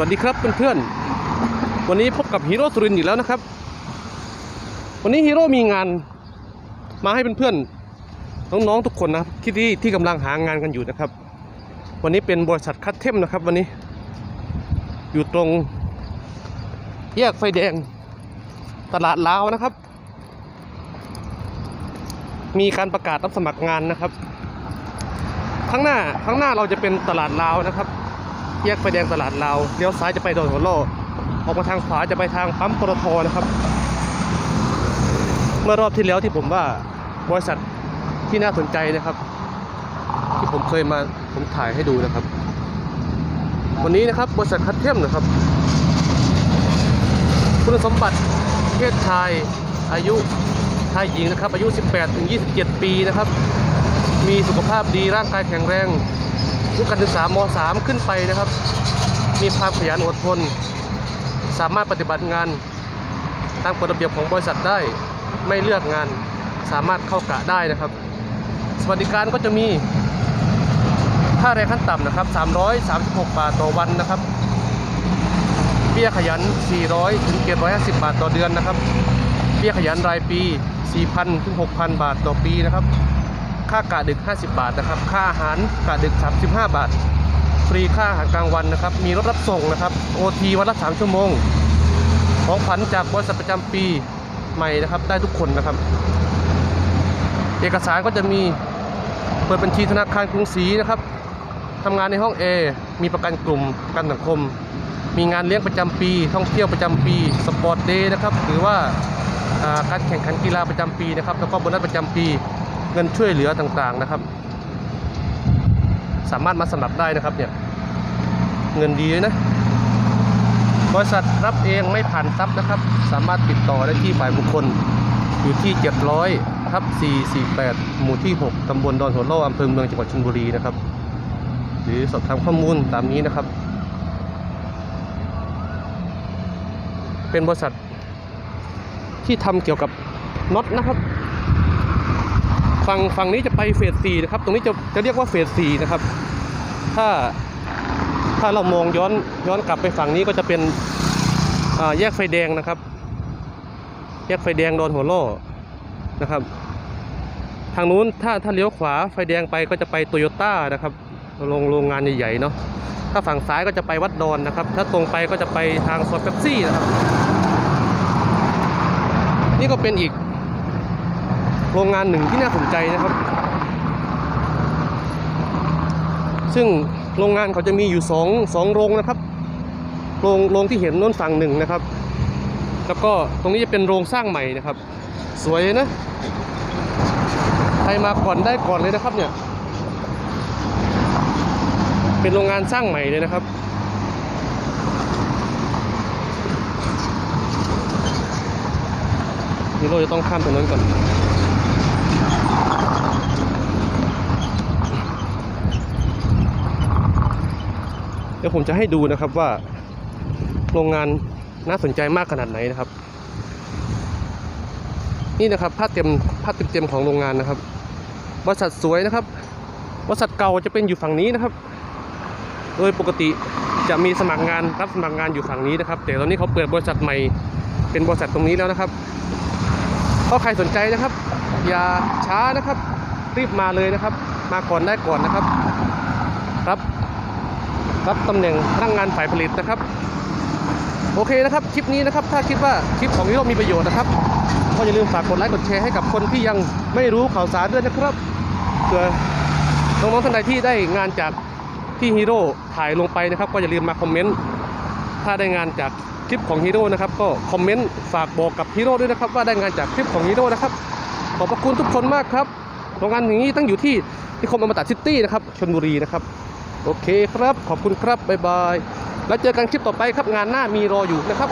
วัสดีครับเพื่อนๆ วันนี้พบกับฮีโร่สุรินอีกแล้วนะครับ วันนี้ฮีโร่มีงานมาให้เพื่อนๆ น้องๆทุกคนนะครับที่ที่ที่กำลังหางานกันอยู่นะครับ วันนี้เป็นบริษัทคัตเทมนะครับ วันนี้ อยู่ตรงแยกไฟแดงตลาดลาวนะครับ มีการประกาศรับสมัครงานนะครับ ข้างหน้าข้างหน้าเราจะเป็นตลาดลาวนะครับ แยกไฟแดงตลาดลาเลี้ยวซ้ายจะไปดอนหัวโลออกมาทางขวาจะไปทางปั๊มปตทนะครับ เมื่อรอบที่แล้วที่ผมว่าบริษัทที่น่าสนใจนะครับ ที่ผมเคยมาผมถ่ายให้ดูนะครับ วันนี้นะครับบริษัทคัตเทียมนะครับ คุณสมบัติเพศชายอายุชายหญิงนะครับ อายุ 18ถึง27 ปีนะครับ มีสุขภาพดีร่างกายแข็งแรง วุฒิการศึกษาม3ขึ้นไปนะครับ มีความขยันอดทน สามารถปฏิบัติงานตามกฎระเบียบของบริษัทได้ ไม่เลือกงาน สามารถเข้ากะได้นะครับ สวัสดิการก็จะมีค่าแรงขั้นต่ำนะครับ 336 บาทต่อวันนะครับ เบี้ยขยัน 400ถึง750 บาทต่อเดือนนะครับ เบี้ยขยันรายปี 4,000ถึง6,000 บาทต่อปีนะครับ ค่ากะดึก 50 บาทนะครับ ค่าอาหารกะดึก 35 บาท ฟรีค่าอาหารกลางวันนะครับ มีรถรับส่งนะครับ โอทีวันละ 3 ชั่วโมง ของขวัญจากบริษัทประจำปีใหม่นะครับ ได้ทุกคนนะครับ เอกสารก็จะมีเปิดบัญชีธนาคารกรุงศรีนะครับทำงานในห้อง A มีประกันกลุ่มประกันสังคม มีงานเลี้ยงประจำปี ท่องเที่ยวประจำปี สปอร์ตเดย์นะครับ หรือว่าการแข่งขันกีฬาประจำปีนะครับ แล้วก็โบนัสประจำปี เงินช่วยเหลือต่างๆนะครับ สามารถมาสมัครได้นะครับเนี่ยเงินดีนะบริษัทรับเองไม่ผ่านซับนะครับ สามารถติดต่อได้ที่ฝ่ายบุคคลอยู่ที่ 700ทับ448 หมู่ที่ 6 ตำบลดอนหัวล่ออำเภอเมืองจังหวัดชลบุรีนะครับ หรือสอบถามข้อมูลตามนี้นะครับ เป็นบริษัทที่ทำเกี่ยวกับน็อตนะครับ ฝั่งฝั่งนี้จะไปเฟสสี่นะครับ ตรงนี้จะจะเรียกว่าเฟสสี่นะครับ ถ้าถ้าเรามองย้อนย้อนกลับไปฝั่งนี้ก็จะเป็นแยกไฟแดงนะครับ แยกไฟแดงโดนหัวโล่นะครับ ทางนู้นถ้าถ้าเลี้ยวขวาไฟแดงไปก็จะไปโตโยต้านะครับโรงโรงงานใหญ่ๆเนาะถ้าฝั่งซ้ายก็จะไปวัดดอนนะครับ ถ้าตรงไปก็จะไปทางซอยเป๊ปซี่นะครับ นี่ก็เป็นอีก โรงงานหนึ่งที่น่าสนใจนะครับ ซึ่งโรงงานเขาจะมีอยู่สองสองโรงนะครับ โรงโรงที่เห็นน้นฝั่งหนึ่งนะครับ แล้วก็ตรงนี้จะเป็นโรงสร้างใหม่นะครับ สวยนะ ใครมาก่อนได้ก่อนเลยนะครับเนี่ย เป็นโรงงานสร้างใหม่เลยนะครับนี่เราจะต้องข้ามถนนก่อน เดี๋ยวผมจะให้ดูนะครับว่าโรงงานน่าสนใจมากขนาดไหนนะครับ นี่นะครับภาพเต็มภาพเต็มๆของโรงงานนะครับบริษัทสวยนะครับบริษัทเก่าจะเป็นอยู่ฝั่งนี้นะครับ โดยปกติจะมีสมัครงานรับสมัครงานอยู่ฝั่งนี้นะครับ แต่ตอนนี้เขาเปิดบริษัทใหม่ เป็นบริษัทตรงนี้แล้วนะครับถ้าใครสนใจนะครับ อย่าช้านะครับ รีบมาเลยนะครับ มาก่อนได้ก่อนนะครับ ครับ รับตำแหน่งพนักงานฝ่ายผลิตนะครับ โอเคนะครับคลิปนี้นะครับ ถ้าคิดว่าคลิปของฮีโร่มีประโยชน์นะครับก็อย่าลืมฝากกดไลค์กดแชร์ให้กับคนที่ยังไม่รู้ข่าวสารด้วยนะครับเผื่อน้องๆท่านใดที่ได้งานจากที่ฮีโร่ถ่ายลงไปนะครับ ก็อย่าลืมมาคอมเมนต์ถ้าได้งานจากคลิปของฮีโร่นะครับก็คอมเมนต์ฝากบอกกับฮีโร่ด้วยนะครับ ว่าได้งานจากคลิปของฮีโร่นะครับขอบพระคุณทุกคนมากครับโรงงานอย่างนี้ตั้งอยู่ที่นิคมอมตะซิตี้นะครับชลบุรีนะครับ โอเคครับ ขอบคุณครับ บ๊ายบาย แล้วเจอกันคลิปต่อไปครับงานหน้ามีรออยู่นะครับ